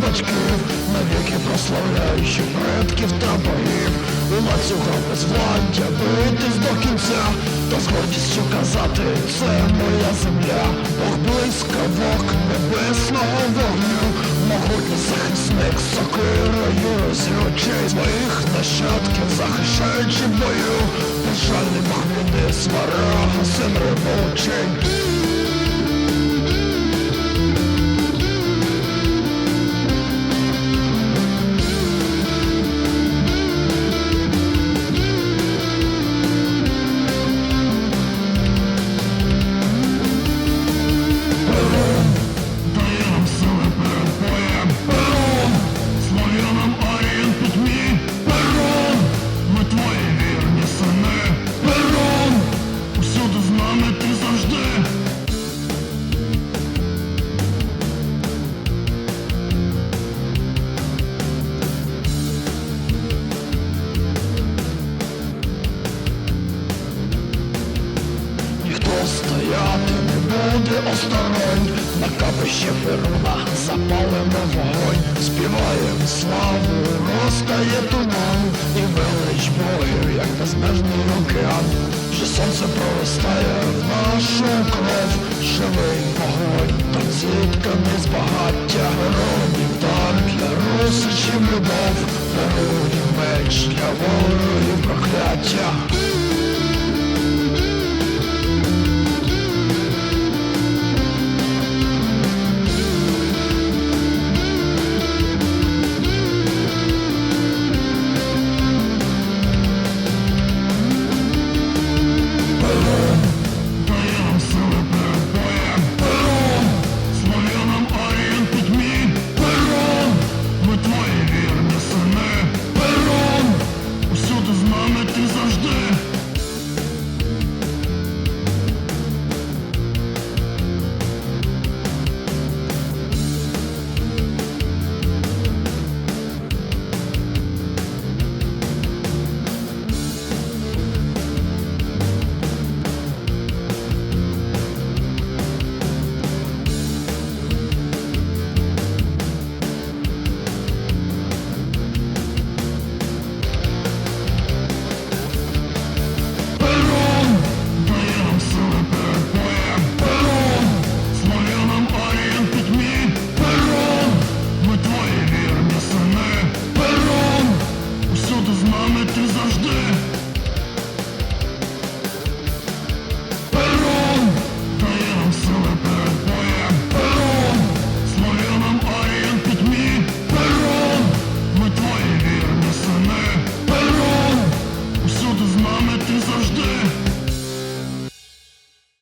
батьків, навіки прославляючи предків та богів. У ланцюгах безвладдя битись до кінця, та з гордістю казати, це моя земля, Бог блискавок небесного вогню, могутній захисник сокирою розірочей своїх нащадків, захищаючи бою, безжальний Бог війни, сварога, син ревучий. Стояти не буде осторонь, на капище Перуна запалимо вогонь, співаємо славу, розтає туман, і велич бою, як безмежний океан, що сонце проростає в нашу кров, живий вогонь, там зітканий з багаття, героїв дар для русичів любов, Перунів меч для ворогів прокляття.